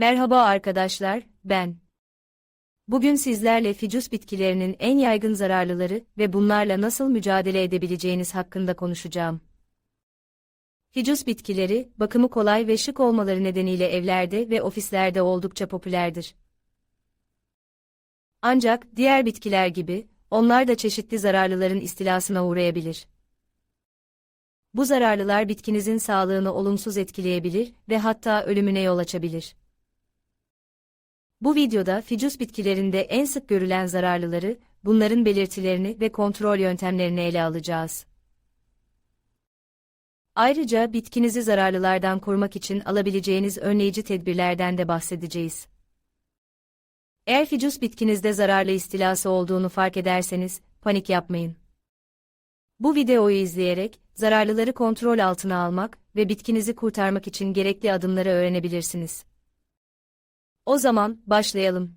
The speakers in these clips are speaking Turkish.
Merhaba arkadaşlar, ben. Bugün sizlerle ficus bitkilerinin en yaygın zararlıları ve bunlarla nasıl mücadele edebileceğiniz hakkında konuşacağım. Ficus bitkileri, bakımı kolay ve şık olmaları nedeniyle evlerde ve ofislerde oldukça popülerdir. Ancak diğer bitkiler gibi, onlar da çeşitli zararlıların istilasına uğrayabilir. Bu zararlılar bitkinizin sağlığını olumsuz etkileyebilir ve hatta ölümüne yol açabilir. Bu videoda ficus bitkilerinde en sık görülen zararlıları, bunların belirtilerini ve kontrol yöntemlerini ele alacağız. Ayrıca bitkinizi zararlılardan korumak için alabileceğiniz önleyici tedbirlerden de bahsedeceğiz. Eğer ficus bitkinizde zararlı istilası olduğunu fark ederseniz, panik yapmayın. Bu videoyu izleyerek, zararlıları kontrol altına almak ve bitkinizi kurtarmak için gerekli adımları öğrenebilirsiniz. O zaman, başlayalım.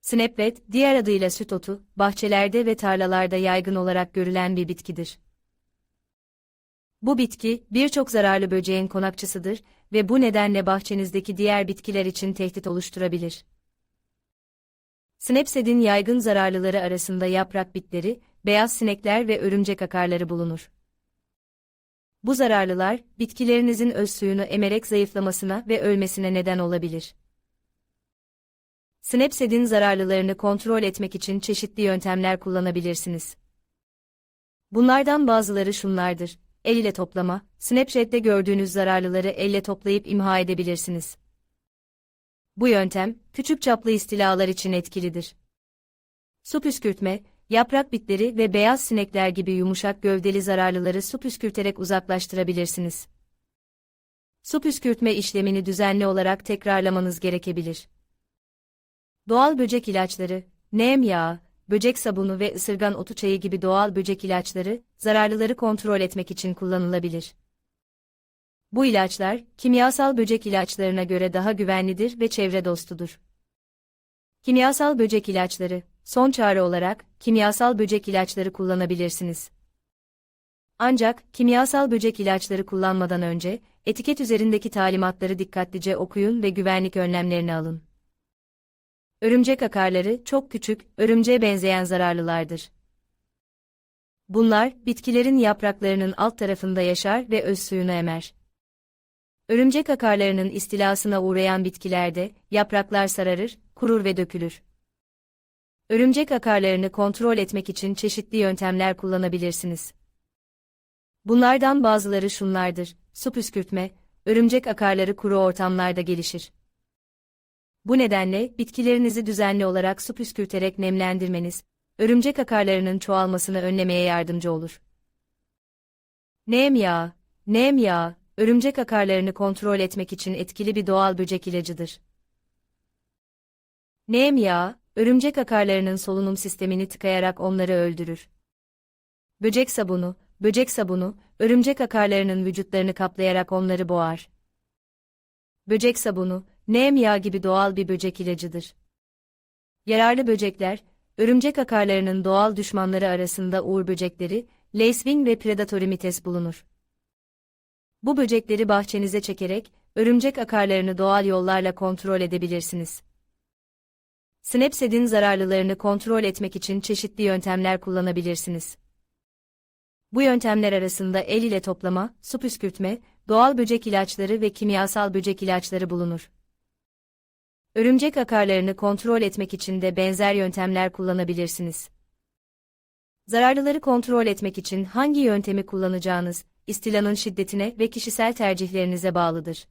Snapwet, diğer adıyla süt otu, bahçelerde ve tarlalarda yaygın olarak görülen bir bitkidir. Bu bitki, birçok zararlı böceğin konakçısıdır ve bu nedenle bahçenizdeki diğer bitkiler için tehdit oluşturabilir. Snapsed'in yaygın zararlıları arasında yaprak bitleri, beyaz sinekler ve örümcek akarları bulunur. Bu zararlılar, bitkilerinizin öz suyunu emerek zayıflamasına ve ölmesine neden olabilir. Snapsed'in zararlılarını kontrol etmek için çeşitli yöntemler kullanabilirsiniz. Bunlardan bazıları şunlardır. El ile toplama, Snapchat'te gördüğünüz zararlıları elle toplayıp imha edebilirsiniz. Bu yöntem, küçük çaplı istilalar için etkilidir. Su püskürtme, yaprak bitleri ve beyaz sinekler gibi yumuşak gövdeli zararlıları su püskürterek uzaklaştırabilirsiniz. Su püskürtme işlemini düzenli olarak tekrarlamanız gerekebilir. Doğal böcek ilaçları, neem yağı, böcek sabunu ve ısırgan otu çayı gibi doğal böcek ilaçları, zararlıları kontrol etmek için kullanılabilir. Bu ilaçlar, kimyasal böcek ilaçlarına göre daha güvenlidir ve çevre dostudur. Kimyasal böcek ilaçları, son çare olarak, kimyasal böcek ilaçları kullanabilirsiniz. Ancak, kimyasal böcek ilaçları kullanmadan önce, etiket üzerindeki talimatları dikkatlice okuyun ve güvenlik önlemlerini alın. Örümcek akarları çok küçük, örümceğe benzeyen zararlılardır. Bunlar, bitkilerin yapraklarının alt tarafında yaşar ve öz suyunu emer. Örümcek akarlarının istilasına uğrayan bitkilerde, yapraklar sararır, kurur ve dökülür. Örümcek akarlarını kontrol etmek için çeşitli yöntemler kullanabilirsiniz. Bunlardan bazıları şunlardır, su püskürtme, örümcek akarları kuru ortamlarda gelişir. Bu nedenle bitkilerinizi düzenli olarak su püskürterek nemlendirmeniz, örümcek akarlarının çoğalmasını önlemeye yardımcı olur. Neem yağı, neem yağı, örümcek akarlarını kontrol etmek için etkili bir doğal böcek ilacıdır. Neem yağı, örümcek akarlarının solunum sistemini tıkayarak onları öldürür. Böcek sabunu, böcek sabunu, örümcek akarlarının vücutlarını kaplayarak onları boğar. Böcek sabunu, neem yağı gibi doğal bir böcek ilacıdır. Yararlı böcekler, örümcek akarlarının doğal düşmanları arasında uğur böcekleri, lacewing ve predatorimites bulunur. Bu böcekleri bahçenize çekerek, örümcek akarlarını doğal yollarla kontrol edebilirsiniz. Snapsed'in zararlılarını kontrol etmek için çeşitli yöntemler kullanabilirsiniz. Bu yöntemler arasında el ile toplama, su püskürtme, doğal böcek ilaçları ve kimyasal böcek ilaçları bulunur. Örümcek akarlarını kontrol etmek için de benzer yöntemler kullanabilirsiniz. Zararlıları kontrol etmek için hangi yöntemi kullanacağınız, istilanın şiddetine ve kişisel tercihlerinize bağlıdır.